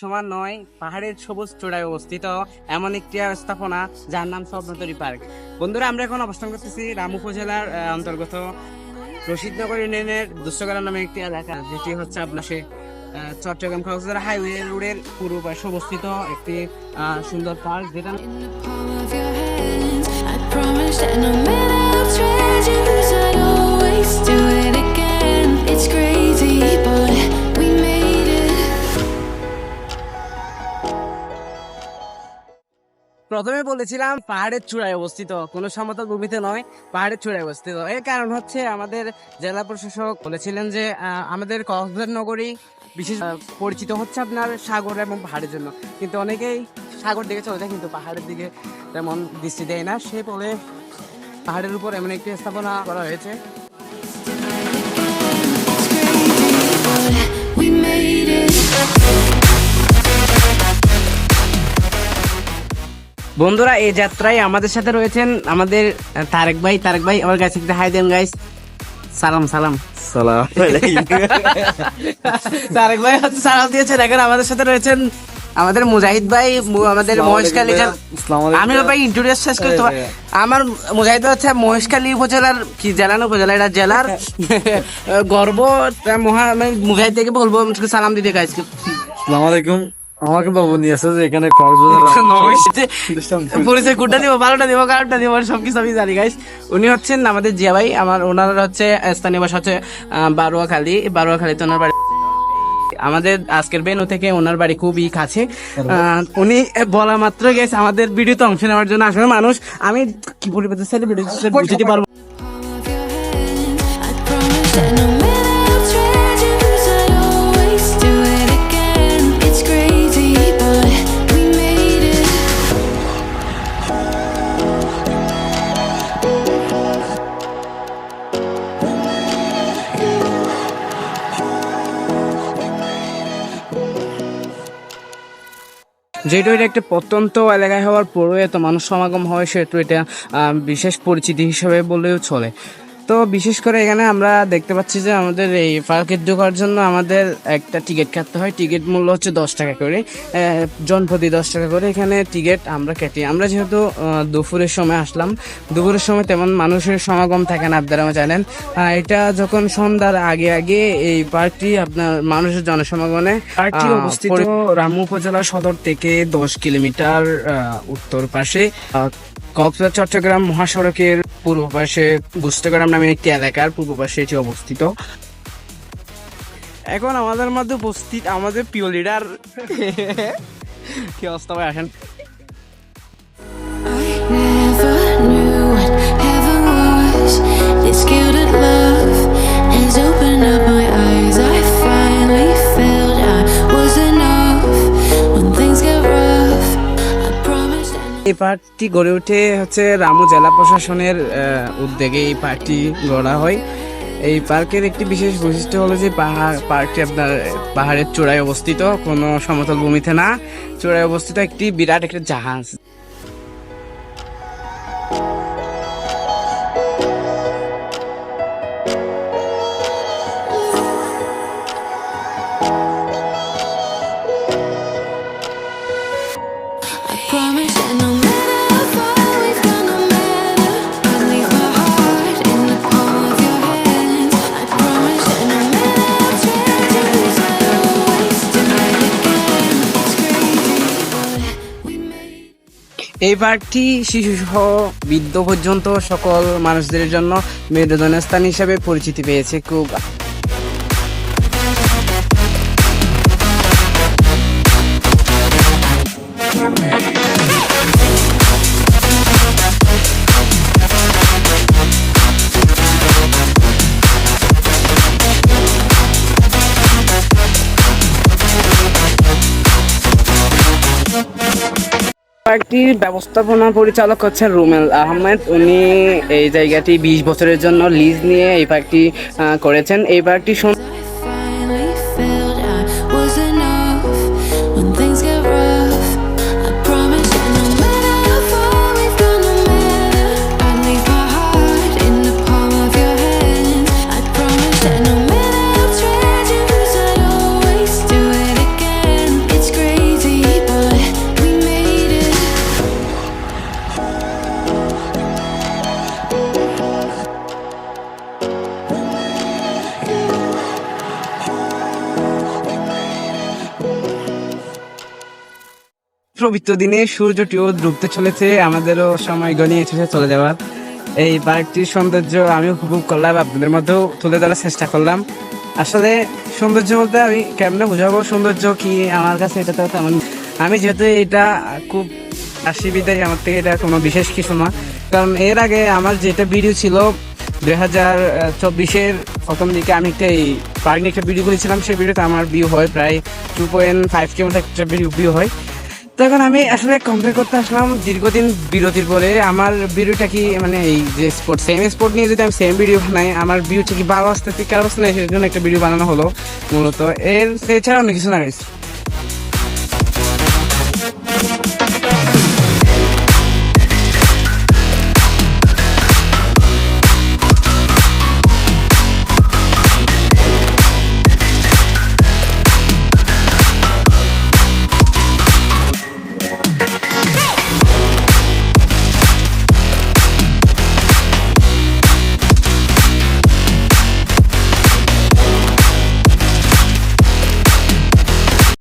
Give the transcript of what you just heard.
সমান নয়, পাহাড়ের সবুজ চূড়ায় অবস্থিত এমন একটি স্থাপনা যার নাম স্বপ্নতরী পার্ক। বন্ধুরা, আমরা এখন অবস্থান করতেছি রাম উপজেলার অন্তর্গত রশিদনগর ইউনিয়নের দুষ্টগড়া নামে একটি এলাকা, যেটি হচ্ছে আপনার সে চট্টগ্রাম কক্সবাজার হাইওয়ে রোডের পূর্ব পাশে অবস্থিত একটি সুন্দর পার্ক, যেটা প্রথমে বলেছিলাম পাহাড়ের চূড়ায় অবস্থিত, কোনো সমতল ভূমিতে নয়, পাহাড়ের চূড়ায় অবস্থিত। এর কারণ হচ্ছে আমাদের জেলা প্রশাসক বলেছিলেন যে আমাদের কক্সবাজার নগরী বিশেষ পরিচিত হচ্ছে আপনার সাগর এবং পাহাড়ের জন্য। কিন্তু অনেকেই সাগর দিকে চলে যায় কিন্তু পাহাড়ের দিকে তেমন দৃষ্টি দেয় না। সে বলে পাহাড়ের উপর এমন একটি স্থাপনা করা হয়েছে। বন্ধুরা এই যাত্রায় আমাদের সাথে রয়েছেন আমাদের তারেক ভাই। তারেক ভাই আমার কাছে একটা হাই দেন গাইস সালাম সালাম। সালাম। তারেক ভাই হচ্ছে সালাম দিয়েছেন। এখন আমাদের সাথে রয়েছেন আমাদের মুজাহিদ ভাই আমাদের মহেশখালী আমি ভাই ইন্ট্রোডিউস শেষ করতে পার- আমার মুজাহিদ ভাই হচ্ছে মহেশখালী উপজেলার কি জেলা না উপজেলা? এটা জেলার গর্ব মহা আমি মুজাহিদ থেকে বলব সালাম দিতে গাইস আসসালামু আলাইকুম। আমাকে বাবু নিয়ে যে এখানে কক্সবাজার পরিচয় কোনটা দিব বারোটা দিব কারোটা দিব সবকিছু আমি জানি গাইস উনি হচ্ছেন আমাদের জিয়া ভাই আমার ওনার হচ্ছে স্থানীয় বাসা হচ্ছে বারোয়াখালী। বারোয়াখালীতে ওনার বাড়ি। আমাদের আজকের বেনু থেকে ওনার বাড়ি খুবই কাছে। আহ, উনি বলা মাত্র গেছে আমাদের ভিডিওতে অংশ নেওয়ার জন্য আসলে মানুষ আমি কি পরিবেশ ভিডিও বুঝতে পারব যেহেতু এটা একটা প্রত্যন্ত এলাকায় হওয়ার পরেও এত মানুষ সমাগম হয়, সেহেতু এটা বিশেষ পরিচিতি হিসাবে বললেও চলে। তো বিশেষ করে এখানে আমরা দেখতে পাচ্ছি যে আমাদের এই পার্কে ঢোকার জন্য আমাদের একটা টিকিট কাটতে হয়। টিকিট মূল্য হচ্ছে দশ টাকা করে। আহ, জন প্রতি দশ টাকা করে এখানে টিকিট আমরা কাটি। আমরা যেহেতু দুপুরের সময় আসলাম দুপুরের সময় তেমন মানুষের সমাগম থাকে না আপনারা জানেন। এটা যখন সন্ধ্যার আগে আগে এই পার্কটি আপনার মানুষের জনসমাগমে পার্কটি অবস্থিত রামু উপজেলা সদর থেকে দশ কিলোমিটার উত্তর পাশে। কক্সবাজার চট্টগ্রাম মহাসড়কের পূর্ব পাশে গুস্তগ্রাম নামে একটি এলাকার পূর্ব পাশে এটি অবস্থিত। এখন আমাদের মধ্যে উপস্থিত আমাদের প্রিয় লিডার কি অবস্থা ভাই আসেন? এই পার্কটি গড়ে ওঠে হচ্ছে রামু জেলা প্রশাসনের উদ্যোগে এই পার্কটি গড়া হয়। এই পার্কের একটি বিশেষ বৈশিষ্ট্য হলো যে পাহাড়, পার্কটি আপনার পাহাড়ের চূড়ায় অবস্থিত, কোনো সমতল ভূমিতে না। চূড়ায় অবস্থিত একটি বিরাট একটা জাহাজ। এই পার্কটি শিশু সহ বৃদ্ধ পর্যন্ত সকল মানুষদের জন্য মেরুদন স্থান হিসাবে পরিচিতি পেয়েছে খুব পার্কটির ব্যবস্থাপনা পরিচালক হচ্ছেন রুমেল আহমেদ। উনি এই জায়গাটি বিশ বছরের জন্য লিজ নিয়ে এই পার্কটি করেছেন। এই পার্কটি পবিত্র দিনে সূর্যটিও ডুবতে চলেছে, আমাদেরও সময় গনিয়ে এসেছে চলে যাওয়ার। এই পার্কটির সৌন্দর্য আমি উপভোগ করলাম, আপনাদের মধ্যেও তুলে ধরার চেষ্টা করলাম। আসলে সৌন্দর্য বলতে আমি কেমনে বোঝাবো? সৌন্দর্য কি আমার কাছে এটা তো তেমন আমি যেহেতু এটা খুব আসি বিদায়, আমার থেকে এটা কোনো বিশেষ কিছু না। কারণ এর আগে আমার যেটা ভিডিও ছিল, দুই হাজার চব্বিশের প্রথম দিকে আমি একটা এই পার্ক নিয়ে একটা ভিডিও করেছিলাম, সেই ভিডিওতে আমার ভিউ হয় প্রায় টু পয়েন্ট ফাইভ কে মতো একটা ভিডিও ভিউ হয়। তখন আমি আসলে কমপ্লেন করতে আসলাম দীর্ঘদিন বিরতির পরে আমার ভিডিওটা কি মানে এই যে স্পোর্ট সেম স্পোর্ট নিয়ে যদি আমি সেম ভিডিও বানাই, আমার ভিউটা কি ভালো আসতে ঠিক কারণ সেই জন্য একটা ভিডিও বানানো হলো মূলত এর এছাড়া অনেক কিছু না।